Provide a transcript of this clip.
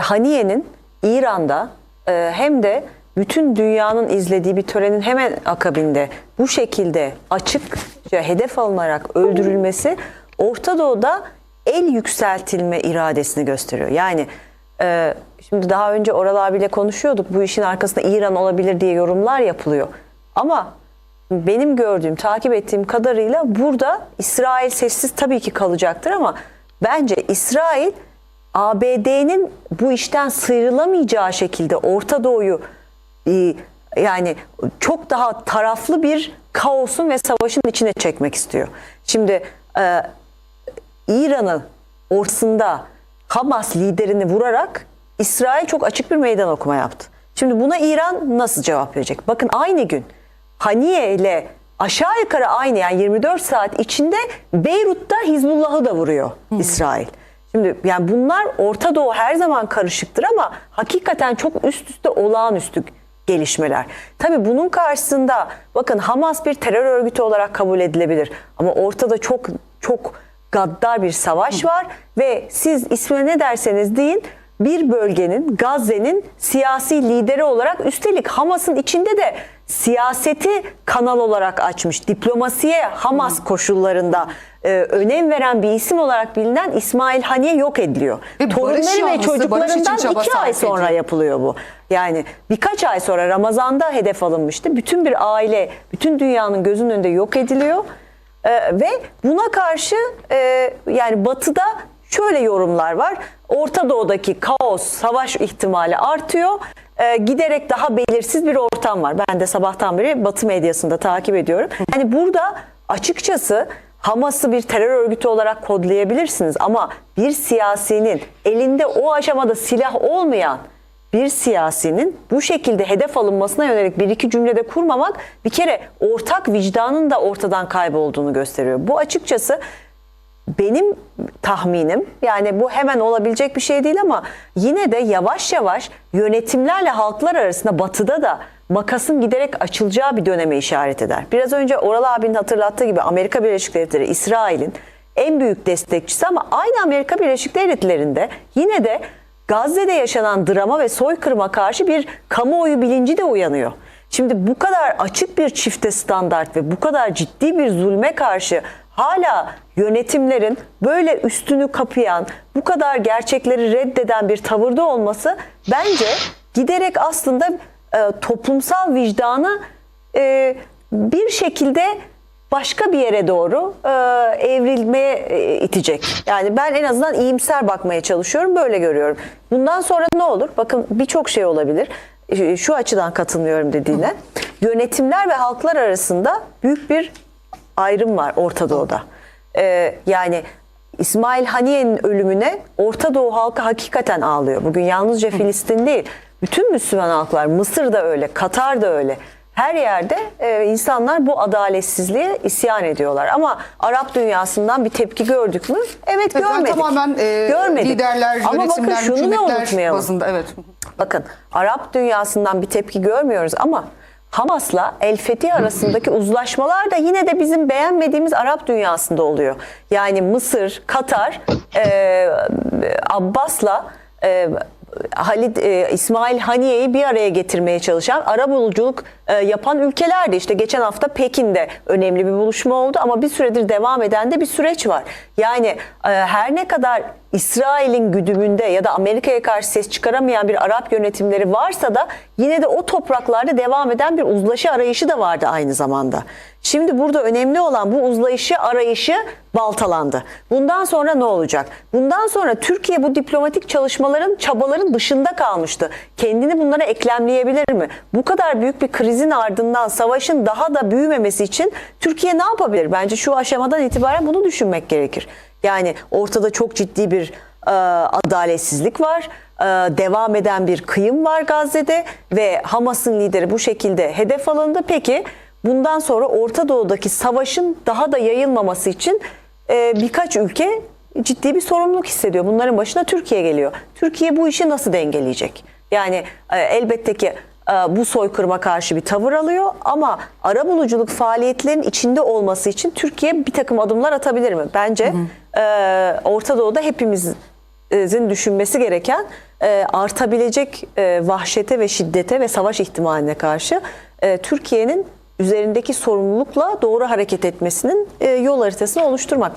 Haniye'nin İran'da e, hem de bütün dünyanın izlediği bir törenin hemen akabinde bu şekilde açıkça hedef alınarak öldürülmesi Orta Doğu'da el yükseltilme iradesini gösteriyor. Yani e, şimdi daha önce Oral abiyle konuşuyorduk bu işin arkasında İran olabilir diye yorumlar yapılıyor. Ama benim gördüğüm, takip ettiğim kadarıyla burada İsrail sessiz tabii ki kalacaktır ama bence İsrail ABD'nin bu işten sıyrılamayacağı şekilde Orta Doğu'yu e, yani çok daha taraflı bir kaosun ve savaşın içine çekmek istiyor. Şimdi e, İran'ın ortasında Hamas liderini vurarak İsrail çok açık bir meydan okuma yaptı. Şimdi buna İran nasıl cevap verecek? Bakın aynı gün Haniye ile aşağı yukarı aynı yani 24 saat içinde Beyrut'ta Hizbullah'ı da vuruyor İsrail. Şimdi yani bunlar Orta Doğu her zaman karışıktır ama hakikaten çok üst üste olağanüstü gelişmeler. Tabii bunun karşısında bakın Hamas bir terör örgütü olarak kabul edilebilir ama ortada çok çok gaddar bir savaş var ve siz ismine ne derseniz deyin bir bölgenin Gazze'nin siyasi lideri olarak üstelik Hamas'ın içinde de siyaseti kanal olarak açmış. Diplomasiye Hamas koşullarında e, önem veren bir isim olarak bilinen İsmail Haniye yok ediliyor. Ve Torunları ve çocuklarından iki ay sonra ediyor. yapılıyor bu. Yani birkaç ay sonra Ramazan'da hedef alınmıştı. Bütün bir aile, bütün dünyanın gözünün önünde yok ediliyor. Ee, ve buna karşı e, yani batıda şöyle yorumlar var. Orta Doğu'daki kaos, savaş ihtimali artıyor. Ee, giderek daha belirsiz bir ortam var. Ben de sabahtan beri Batı medyasında takip ediyorum. Yani burada açıkçası Hamas'ı bir terör örgütü olarak kodlayabilirsiniz ama bir siyasinin elinde o aşamada silah olmayan bir siyasinin bu şekilde hedef alınmasına yönelik bir iki cümlede kurmamak bir kere ortak vicdanın da ortadan kaybolduğunu gösteriyor. Bu açıkçası benim tahminim yani bu hemen olabilecek bir şey değil ama yine de yavaş yavaş yönetimlerle halklar arasında batıda da makasın giderek açılacağı bir döneme işaret eder. Biraz önce Oral abinin hatırlattığı gibi Amerika Birleşik Devletleri İsrail'in en büyük destekçisi ama aynı Amerika Birleşik Devletleri'nde yine de Gazze'de yaşanan drama ve soykırıma karşı bir kamuoyu bilinci de uyanıyor. Şimdi bu kadar açık bir çifte standart ve bu kadar ciddi bir zulme karşı hala yönetimlerin böyle üstünü kapayan, bu kadar gerçekleri reddeden bir tavırda olması bence giderek aslında e, toplumsal vicdanı e, bir şekilde başka bir yere doğru e, evrilmeye e, itecek. Yani ben en azından iyimser bakmaya çalışıyorum, böyle görüyorum. Bundan sonra ne olur? Bakın birçok şey olabilir. E, Şu açıdan katılmıyorum dediğine. Yönetimler ve halklar arasında büyük bir ayrım var Orta Doğu'da. E, yani İsmail Haniye'nin ölümüne Orta Doğu halkı hakikaten ağlıyor. Bugün yalnızca Filistin değil, bütün Müslüman halklar, Mısır da öyle, Katar da öyle. Her yerde e, insanlar bu adaletsizliğe isyan ediyorlar. Ama Arap dünyasından bir tepki gördük mü? Evet Evet, görmedik. tamamen e, görmedik. liderler, Ama bakın yönetimler, şunu da unutmayalım. bazında evet. Bakın Arap dünyasından bir tepki görmüyoruz ama Hamas'la El Fetih arasındaki uzlaşmalar da yine de bizim beğenmediğimiz Arap dünyasında oluyor. Yani Mısır, Katar, e, Abbas'la e, Halid e, İsmail Haniye'yi bir araya getirmeye çalışan ara buluculuk e, yapan ülkelerdi. İşte geçen hafta Pekin'de önemli bir buluşma oldu ama bir süredir devam eden de bir süreç var. Yani e, her ne kadar İsrail'in güdümünde ya da Amerika'ya karşı ses çıkaramayan bir Arap yönetimleri varsa da yine de o topraklarda devam eden bir uzlaşı arayışı da vardı aynı zamanda. Şimdi burada önemli olan bu uzlayışı arayışı baltalandı. Bundan sonra ne olacak? Bundan sonra Türkiye bu diplomatik çalışmaların, çabaların dışında kalmıştı. Kendini bunlara eklemleyebilir mi? Bu kadar büyük bir krizin ardından savaşın daha da büyümemesi için Türkiye ne yapabilir? Bence şu aşamadan itibaren bunu düşünmek gerekir. Yani ortada çok ciddi bir e, adaletsizlik var. E, devam eden bir kıyım var Gazze'de ve Hamas'ın lideri bu şekilde hedef alındı. Peki bundan sonra Orta Doğu'daki savaşın daha da yayılmaması için e, birkaç ülke ciddi bir sorumluluk hissediyor. Bunların başına Türkiye geliyor. Türkiye bu işi nasıl dengeleyecek? Yani e, elbette ki bu soykırıma karşı bir tavır alıyor ama arabuluculuk faaliyetlerinin içinde olması için Türkiye bir takım adımlar atabilir mi? Bence e, Orta Doğu'da hepimiz herkesin düşünmesi gereken e, artabilecek e, vahşete ve şiddete ve savaş ihtimaline karşı e, Türkiye'nin üzerindeki sorumlulukla doğru hareket etmesinin e, yol haritasını oluşturmak.